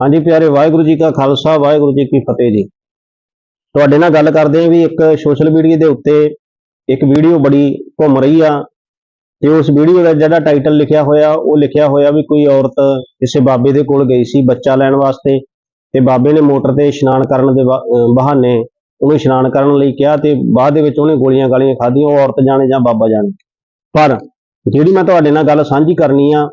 ਹਾਂਜੀ ਪਿਆਰੇ ਵਾਹਿਗੁਰੂ ਜੀ ਕਾ ਖਾਲਸਾ, ਵਾਹਿਗੁਰੂ ਜੀ ਕੀ ਫਤਿਹ ਜੀ। ਤੁਹਾਡੇ ਨਾਲ ਗੱਲ ਕਰਦੇ ਹਾਂ ਵੀ ਇੱਕ ਸੋਸ਼ਲ ਮੀਡੀਆ ਦੇ ਉੱਤੇ ਇੱਕ ਵੀਡੀਓ ਬੜੀ ਘੁੰਮ ਰਹੀ ਆ ਤੇ ਉਸ ਵੀਡੀਓ ਦਾ ਜਿਹੜਾ ਟਾਈਟਲ ਲਿਖਿਆ ਹੋਇਆ, ਉਹ ਲਿਖਿਆ ਹੋਇਆ ਵੀ ਕੋਈ ਔਰਤ ਕਿਸੇ ਬਾਬੇ ਦੇ ਕੋਲ ਗਈ ਸੀ ਬੱਚਾ ਲੈਣ ਵਾਸਤੇ ਤੇ ਬਾਬੇ ਨੇ ਮੋਟਰ ਤੇ ਇਸ਼ਨਾਨ ਕਰਨ ਦੇ ਬਹਾਨੇ ਉਹਨੂੰ ਇਸ਼ਨਾਨ ਕਰਨ ਲਈ ਕਿਹਾ ਤੇ ਬਾਅਦ ਦੇ ਵਿੱਚ ਉਹਨੇ ਗੋਲੀਆਂ ਗਾਲੀਆਂ ਖਾਧੀਆਂ, ਉਹ ਔਰਤ ਜਾਣੇ ਜਾਂ ਬਾਬਾ ਜਾਣੇ। ਪਰ ਜਿਹੜੀ ਮੈਂ ਤੁਹਾਡੇ ਨਾਲ ਗੱਲ ਸਾਂਝੀ ਕਰਨੀ ਆ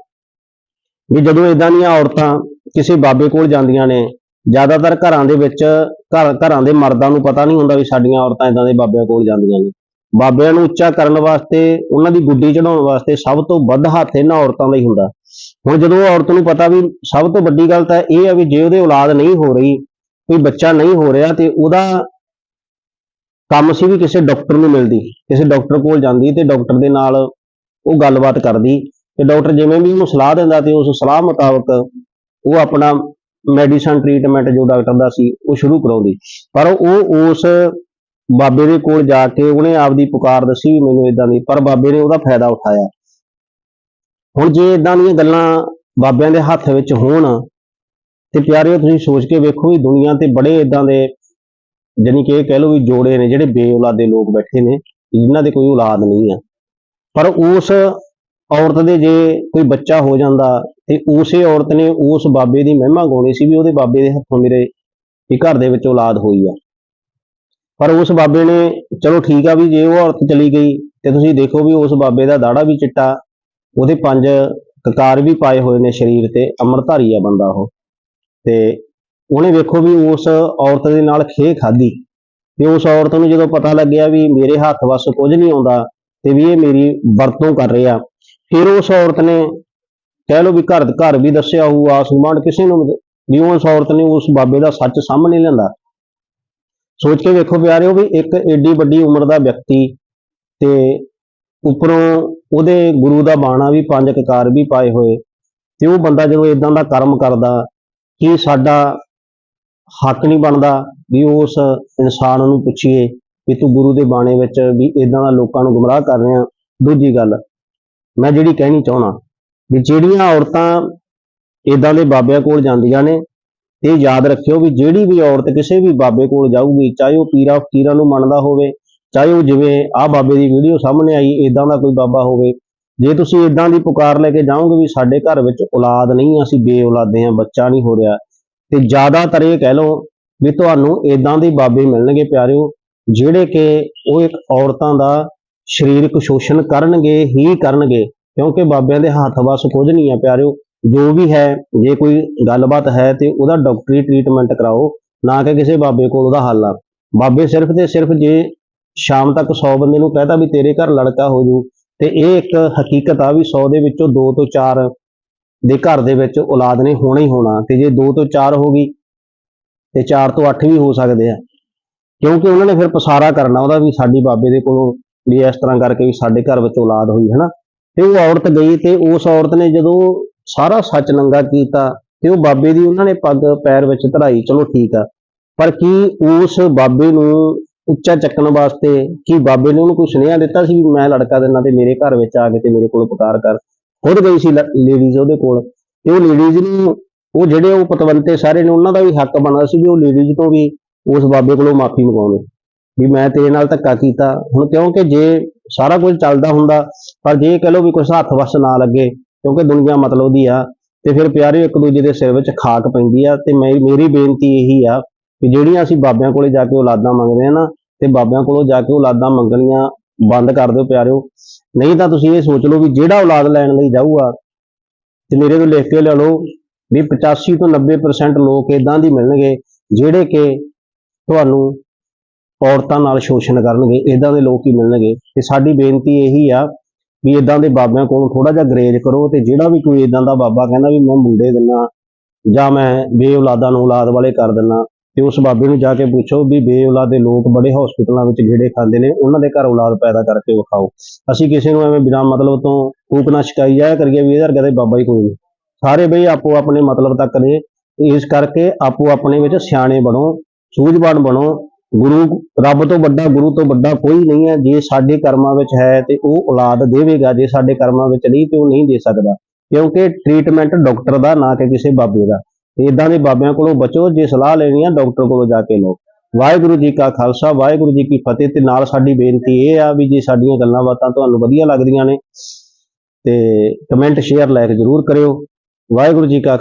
ਵੀ ਜਦੋਂ ਇਦਾਂ ਦੀਆਂ ਔਰਤਾਂ ਕਿਸੇ ਬਾਬੇ ਕੋਲ ਜਾਂਦੀਆਂ ਨੇ, ਜ਼ਿਆਦਾਤਰ ਘਰਾਂ ਦੇ ਵਿੱਚ ਘਰ, ਘਰਾਂ ਦੇ ਮਰਦਾਂ ਨੂੰ ਪਤਾ ਨਹੀਂ ਹੁੰਦਾ ਵੀ ਸਾਡੀਆਂ ਔਰਤਾਂ ਇਦਾਂ ਦੇ ਬਾਬਿਆਂ ਕੋਲ ਜਾਂਦੀਆਂ ਨੇ। ਬਾਬਿਆਂ ਨੂੰ ਉੱਚਾ ਕਰਨ ਵਾਸਤੇ, ਉਹਨਾਂ ਦੀ ਗੁੱਡੀ ਚੜਾਉਣ ਵਾਸਤੇ ਸਭ ਤੋਂ ਵੱਧ ਹੱਥ ਇਹਨਾਂ ਔਰਤਾਂ ਦਾ ਹੀ ਹੁੰਦਾ। ਹੁਣ ਜਦੋਂ ਔਰਤ ਨੂੰ ਪਤਾ ਵੀ ਸਭ ਤੋਂ ਵੱਡੀ ਗੱਲ ਤਾਂ ਇਹ ਹੈ ਵੀ ਜੇ ਉਹਦੇ ਔਲਾਦ ਨਹੀਂ ਹੋ ਰਹੀ, ਕੋਈ ਬੱਚਾ ਨਹੀਂ ਹੋ ਰਿਹਾ ਤੇ ਉਹਦਾ ਕੰਮ ਸੀ ਵੀ ਕਿਸੇ ਡਾਕਟਰ ਨੂੰ ਮਿਲਦੀ, ਕਿਸੇ ਡਾਕਟਰ ਕੋਲ ਜਾਂਦੀ ਤੇ ਡਾਕਟਰ ਦੇ ਨਾਲ ਉਹ ਗੱਲਬਾਤ ਕਰਦੀ ਤੇ ਡਾਕਟਰ ਜਿਵੇਂ ਵੀ ਉਹਨੂੰ ਸਲਾਹ ਦਿੰਦਾ ਤੇ ਉਸ ਸਲਾਹ ਮੁਤਾਬਕ ਉਹ ਆਪਣਾ ਮੈਡੀਸਨ ਟ੍ਰੀਟਮੈਂਟ ਜੋ ਡਾਕਟਰ ਦਾ ਸੀ, ਉਹ ਸ਼ੁਰੂ ਕਰਾਉਂਦੀ। ਪਰ ਉਹ ਉਸ ਬਾਬੇ ਦੇ ਕੋਲ ਜਾ ਕੇ ਉਹਨੇ ਆਪਦੀ ਪੁਕਾਰ ਦੱਸੀ ਵੀ ਮੈਨੂੰ ਇਦਾਂ ਦੀ, ਪਰ ਬਾਬੇ ਨੇ ਉਹਦਾ ਫਾਇਦਾ ਉਠਾਇਆ। ਹੁਣ ਜੇ ਇਦਾਂ ਦੀਆਂ ਗੱਲਾਂ ਬਾਬਿਆਂ ਦੇ ਹੱਥ ਵਿੱਚ ਹੋਣ, ਤੇ ਪਿਆਰਿਓ ਤੁਸੀਂ ਸੋਚ ਕੇ ਵੇਖੋ ਵੀ ਦੁਨੀਆ ਤੇ ਬੜੇ ਇਦਾਂ ਦੇ ਜਾਣੀ ਕਿ ਇਹ ਕਹਿ ਲਓ ਵੀ ਜੋੜੇ ਨੇ, ਜਿਹੜੇ ਬੇਔਲਾਦੇ ਲੋਕ ਬੈਠੇ ਨੇ, ਜਿਨ੍ਹਾਂ ਦੇ ਕੋਈ ਔਲਾਦ ਨਹੀਂ ਆ। ਪਰ ਉਸ ਔਰਤ ਦੇ ਜੇ ਕੋਈ ਬੱਚਾ ਹੋ ਜਾਂਦਾ ਤੇ ਉਸੇ ਔਰਤ ਨੇ ਉਸ ਬਾਬੇ ਦੀ ਮਹਿਮਾ ਗਾਉਣੀ ਸੀ ਵੀ ਉਹਦੇ ਬਾਬੇ ਦੇ ਹੱਥੋਂ ਮੇਰੇ ਵੀ ਘਰ ਦੇ ਵਿੱਚ ਔਲਾਦ ਹੋਈ ਆ। ਪਰ ਉਸ ਬਾਬੇ ਨੇ, ਚਲੋ ਠੀਕ ਆ ਵੀ ਜੇ ਉਹ ਔਰਤ ਚਲੀ ਗਈ ਤੇ ਤੁਸੀਂ ਦੇਖੋ ਵੀ ਉਸ ਬਾਬੇ ਦਾ ਦਾੜਾ ਵੀ ਚਿੱਟਾ, ਉਹਦੇ ਪੰਜ ਕਕਾਰ ਵੀ ਪਾਏ ਹੋਏ ਨੇ ਸਰੀਰ ਤੇ, ਅੰਮ੍ਰਿਤਧਾਰੀ ਆ ਬੰਦਾ ਉਹ। ਤੇ ਉਹਨੇ ਵੇਖੋ ਵੀ ਉਸ ਔਰਤ ਦੇ ਨਾਲ ਖੇ ਖਾਧੀ। ਤੇ ਉਸ ਔਰਤ ਨੂੰ ਜਦੋਂ ਪਤਾ ਲੱਗਿਆ ਵੀ ਮੇਰੇ ਹੱਥ ਵੱਸ ਕੁਝ ਨਹੀਂ ਆਉਂਦਾ ਤੇ ਵੀ ਇਹ ਮੇਰੀ ਵਰਤੋਂ ਕਰ ਰਿਹਾ ਫਿਰ ਉਸ ਔਰਤ ਨੇ ਕਹਿ ਲਓ ਵੀ ਘਰ ਘਰ ਵੀ ਦੱਸਿਆ ਹੋਊ ਆਸ ਗੁਆਂਢ ਕਿਸੇ ਨੂੰ ਵੀ- ਉਸ ਔਰਤ ਨੇ ਉਸ ਬਾਬੇ ਦਾ ਸੱਚ ਸਾਹਮਣੇ ਲਿਆਂਦਾ ਸੋਚ ਕੇ ਵੇਖੋ ਪਿਆਰਿਓ ਵੀ ਇੱਕ ਏਡੀ ਵੱਡੀ ਉਮਰ ਦਾ ਵਿਅਕਤੀ ਤੇ ਉੱਪਰੋਂ ਉਹਦੇ ਗੁਰੂ ਦਾ ਬਾਣਾ ਵੀ ਪੰਜ ਕਕਾਰ ਵੀ ਪਾਏ ਹੋਏ, ਤੇ ਉਹ ਬੰਦਾ ਜਦੋਂ ਇਦਾਂ ਦਾ ਕਰਮ ਕਰਦਾ ਕਿ ਸਾਡਾ ਹੱਕ ਨਹੀਂ ਬਣਦਾ ਵੀ ਉਸ ਇਨਸਾਨ ਨੂੰ ਪੁੱਛੀਏ ਵੀ ਤੂੰ ਗੁਰੂ ਦੇ ਬਾਣੇ ਵਿੱਚ ਵੀ ਇਦਾਂ ਦਾ ਲੋਕਾਂ ਨੂੰ ਗੁੰਮਰਾਹ ਕਰ ਰਿਹਾ, ਦੂਜੀ ਗੱਲ ਮੈਂ ਜਿਹੜੀ ਕਹਿਣੀ ਚਾਹਣਾ ਵੀ ਜਿਹੜੀਆਂ ਔਰਤਾਂ ਇਦਾਂ ਦੇ ਬਾਬਿਆਂ ਕੋਲ ਜਾਂਦੀਆਂ ਨੇ ਤੇ ਯਾਦ ਰੱਖਿਓ ਵੀ ਜਿਹੜੀ ਵੀ ਔਰਤ ਕਿਸੇ ਵੀ ਬਾਬੇ ਕੋਲ ਜਾਊਗੀ, ਚਾਹੇ ਉਹ ਪੀਰਾ ਫਕੀਰਾਂ ਨੂੰ ਮੰਨਦਾ ਹੋਵੇ, ਚਾਹੇ ਉਹ ਜਿਵੇਂ ਆਹ ਬਾਬੇ ਦੀ ਵੀਡੀਓ ਸਾਹਮਣੇ ਆਈ ਇਦਾਂ ਦਾ ਕੋਈ ਬਾਬਾ ਹੋਵੇ, ਜੇ ਤੁਸੀਂ ਇਦਾਂ ਦੀ ਪੁਕਾਰ ਲੈ ਕੇ ਜਾਓਗੇ ਵੀ ਸਾਡੇ ਘਰ ਵਿੱਚ ਔਲਾਦ ਨਹੀਂ, ਅਸੀਂ ਬੇਔਲਾਦੇ ਆ ਬੱਚਾ ਨਹੀਂ ਹੋ ਰਿਹਾ, ਤੇ ਜ਼ਿਆਦਾਤਰ ਇਹ ਕਹਿ ਲਓ ਵੀ ਤੁਹਾਨੂੰ ਇਦਾਂ ਦੇ ਬਾਬੇ ਮਿਲਣਗੇ, ਪਿਆਰਿਓ, ਜਿਹੜੇ ਕਿ ਉਹ ਇੱਕ ਔਰਤਾਂ ਦਾ ਸਰੀਰਕ ਸ਼ੋਸ਼ਣ ਕਰਨਗੇ ਹੀ ਕਰਨਗੇ, ਕਿਉਂਕਿ ਬਾਬਿਆਂ ਦੇ ਹੱਥ ਵੱਸ ਕੁਝ ਨਹੀਂ ਆ ਪਿਆਰਿਓ। ਜੋ ਵੀ ਹੈ, ਜੇ ਕੋਈ ਗੱਲਬਾਤ ਹੈ ਤੇ ਉਹਦਾ ਡਾਕਟਰੀ ਟ੍ਰੀਟਮੈਂਟ ਕਰਾਓ, ਨਾ ਕਿ ਕਿਸੇ ਬਾਬੇ ਕੋਲ ਉਹਦਾ ਹੱਲ ਆ। ਬਾਬੇ ਸਿਰਫ ਤੇ ਸਿਰਫ ਜੇ ਸ਼ਾਮ ਤੱਕ 100 ਬੰਦੇ ਨੂੰ ਕਹਤਾ ਵੀ ਤੇਰੇ ਘਰ ਲੜਕਾ ਹੋ ਜੂ, ਤੇ ਇਹ ਇੱਕ ਹਕੀਕਤ ਆ ਵੀ 100 ਦੇ ਵਿੱਚੋਂ 2 ਤੋਂ 4 ਦੇ ਘਰ ਦੇ ਵਿੱਚ ਔਲਾਦ ਨੇ ਹੋਣਾ ਹੀ ਹੋਣਾ, ਤੇ ਜੇ 2 ਤੋਂ 4 ਹੋ ਗਈ, ਤੇ 4 ਤੋਂ 8 ਵੀ ਹੋ ਸਕਦੇ ਆ। ਕਿਉਂਕਿ ਉਹਨਾਂ ਨੇ ਫਿਰ ਪਸਾਰਾ ਕਰਨਾ, ਉਹਦਾ ਵੀ ਸਾਡੀ ਬਾਬੇ ਦੇ ਕੋਲੋਂ ਵੀ ਇਸ ਤਰ੍ਹਾਂ ਕਰਕੇ ਵੀ ਸਾਡੇ ਘਰ ਵਿੱਚ ਔਲਾਦ ਹੋਈ ਹੈ ਨਾ ਤੇ ਉਹ ਔਰਤ ਗਈ ਤੇ ਉਸ ਔਰਤ ਨੇ ਜਦੋਂ ਸਾਰਾ ਸੱਚ ਨੰਗਾ ਕੀਤਾ ਤੇ ਉਹ ਬਾਬੇ ਦੀ ਉਹਨਾਂ ਨੇ ਪੱਗ ਪੈਰ ਵਿੱਚ ਧਰਾਈ, ਚਲੋ ਠੀਕ ਆ। ਪਰ ਕੀ ਉਸ ਬਾਬੇ ਨੂੰ ਉੱਚਾ ਚੱਕਣ ਵਾਸਤੇ, ਕੀ ਬਾਬੇ ਨੇ ਉਹਨੂੰ ਕੋਈ ਸੁਨੇਹਾ ਦਿੱਤਾ ਸੀ ਵੀ ਮੈਂ ਲੜਕਾ ਦੇਣਾ ਤੇ ਮੇਰੇ ਘਰ ਵਿੱਚ ਆ ਕੇ ਤੇ ਮੇਰੇ ਕੋਲ ਪੁਕਾਰ ਕਰ? ਖੁਦ ਗਈ ਸੀ ਲੇਡੀਜ਼ ਉਹਦੇ ਕੋਲ। ਤੇ ਉਹ ਲੇਡੀਜ਼ ਨੂੰ, ਉਹ ਜਿਹੜੇ ਉਹ ਪਤਵੰਤੇ ਸਾਰੇ ਨੇ, ਉਹਨਾਂ ਦਾ ਵੀ ਹੱਕ ਬਣਦਾ ਸੀ ਵੀ ਉਹ ਲੇਡੀਜ਼ ਤੋਂ ਵੀ ਉਸ ਬਾਬੇ ਕੋਲੋਂ ਮਾਫੀ ਮੰਗਾਉਣੀ। ਵੀ ਮੈਂ ਤੇਰੇ ਨਾਲ ਧੱਕਾ ਕੀਤਾ। ਹੁਣ ਕਿਉਂਕਿ ਜੇ ਸਾਰਾ ਕੁਝ ਚੱਲਦਾ ਹੁੰਦਾ, ਪਰ ਜੇ ਕਹ ਲਓ ਵੀ ਕੁਛ ਹੱਥ ਵਸ ਨਾ ਲੱਗੇ, ਕਿਉਂਕਿ ਦੁਨੀਆ ਮਤਲਬ ਦੀ ਆ, ਤੇ ਫਿਰ ਪਿਆਰੇ ਇੱਕ ਦੂਜੇ ਦੇ ਸਿਰ ਵਿੱਚ ਖਾਕ ਪੈਂਦੀ ਆ, ਤੇ ਮੈਂ, ਮੇਰੀ ਬੇਨਤੀ ਇਹੀ ਆ ਕਿ ਜਿਹੜੀਆਂ ਅਸੀਂ ਬਾਬਿਆਂ ਕੋਲੇ ਜਾ ਕੇ ਔਲਾਦਾਂ ਮੰਗਦੇ ਆ ਨਾ, ਤੇ ਬਾਬਿਆਂ ਕੋਲੋਂ ਜਾ ਕੇ ਔਲਾਦਾਂ ਮੰਗਣੀਆਂ ਬੰਦ ਕਰ ਦਿਓ ਪਿਆਰਿਓ। ਨਹੀਂ ਤਾਂ ਤੁਸੀਂ ਇਹ ਸੋਚ ਲਓ ਵੀ ਜਿਹੜਾ ਔਲਾਦ ਲੈਣ ਲਈ ਜਾਊਗਾ, ਤੇ ਮੇਰੇ ਤੋਂ ਲਿਖ ਕੇ ਲੈ ਲਓ ਵੀ 85 ਤੋਂ 90% ਲੋਕ ਇਦਾਂ ਦੀ ਮਿਲਣਗੇ, ਜਿਹੜੇ ਕਿ ਤੁਹਾਨੂੰ ਔਰਤਾਂ ਨਾਲ ਸ਼ੋਸ਼ਣ ਕਰਨਗੇ ਇਦਾਂ ਦੇ ਲੋਕ ਹੀ ਮਿਲਣਗੇ। ਤੇ ਸਾਡੀ ਬੇਨਤੀ ਇਹੀ ਆ ਵੀ ਇਦਾਂ ਦੇ ਬਾਬਿਆਂ ਕੋਲੋਂ ਥੋੜਾ ਜਿਹਾ ਗਰੇਜ ਕਰੋ ਤੇ ਜਿਹੜਾ ਵੀ ਕੋਈ ਇਦਾਂ ਦਾ ਬਾਬਾ ਕਹਿੰਦਾ ਵੀ ਮੈਂ ਮੁੰਡੇ ਦਿੰਨਾ ਜਾਂ ਮੈਂ ਬੇਔਲਾਦਾਂ ਨੂੰ ਔਲਾਦ ਵਾਲੇ ਕਰ ਦਿੰਨਾ, ਤੇ ਉਸ ਬਾਬੇ ਨੂੰ ਜਾ ਕੇ ਪੁੱਛੋ ਵੀ ਬੇਔਲਾਦੇ ਲੋਕ ਬੜੇ ਹਸਪੀਟਲਾਂ ਵਿੱਚ ਜਿਹੜੇ ਖਾਂਦੇ ਨੇ, ਉਹਨਾਂ ਦੇ ਘਰ ਔਲਾਦ ਪੈਦਾ ਕਰਕੇ ਵਿਖਾਓ। ਅਸੀਂ ਕਿਸੇ ਨੂੰ ਐਵੇਂ ਬਿਨਾਂ ਮਤਲਬ ਤੋਂ ਫੂਕ ਨਾ ਸ਼ਿਕਾਈ ਜਾਇਆ ਕਰੀਏ ਵੀ ਇਹਦਾ ਕਦੇ ਬਾਬਾ ਹੀ ਕੋਈ ਨਹੀਂ। ਸਾਰੇ ਬਈ ਆਪੋ ਆਪਣੇ ਮਤਲਬ ਤੱਕ ਨੇ, ਇਸ ਕਰਕੇ ਆਪੋ ਆਪਣੇ ਵਿੱਚ ਸਿਆਣੇ ਬਣੋ, ਸੂਝਵਾਨ ਬਣੋ ਗੁਰੂ ਰੱਬ ਤੋਂ ਵੱਡਾ, ਗੁਰੂ ਤੋਂ ਵੱਡਾ ਕੋਈ ਨਹੀਂ ਹੈ। ਜੇ ਸਾਡੇ ਕਰਮਾਂ ਵਿੱਚ ਹੈ ਤੇ ਉਹ ਔਲਾਦ ਦੇਵੇਗਾ। ਜੇ ਸਾਡੇ ਕਰਮਾਂ ਵਿੱਚ ਨਹੀਂ ਤੇ ਉਹ ਨਹੀਂ ਦੇ ਸਕਦਾ। ਕਿਉਂਕਿ ਟ੍ਰੀਟਮੈਂਟ ਡਾਕਟਰ ਦਾ, ਨਾ ਕਿ ਕਿਸੇ ਬਾਬੇ ਦਾ। ਤੇ ਇਦਾਂ ਦੇ ਬਾਬਿਆਂ ਕੋਲੋਂ ਬਚੋ, ਜੇ ਸਲਾਹ ਲੈਣੀ ਆ ਡਾਕਟਰ ਕੋਲੋਂ ਜਾ ਕੇ ਲਓ। ਵਾਹਿਗੁਰੂ ਜੀ ਕਾ ਖਾਲਸਾ, ਵਾਹਿਗੁਰੂ ਜੀ ਕੀ ਫਤਿਹ। ਤੇ ਨਾਲ ਸਾਡੀ ਬੇਨਤੀ ਇਹ ਆ ਵੀ ਜੇ ਸਾਡੀਆਂ ਗੱਲਾਂ ਬਾਤਾਂ ਤੁਹਾਨੂੰ ਵਧੀਆ ਲੱਗਦੀਆਂ ਨੇ ਤੇ ਕਮੈਂਟ ਸ਼ੇਅਰ ਲਾਇਕ ਜ਼ਰੂਰ ਕਰਿਓ। ਵਾਹਿਗੁਰੂ ਜੀ ਕਾ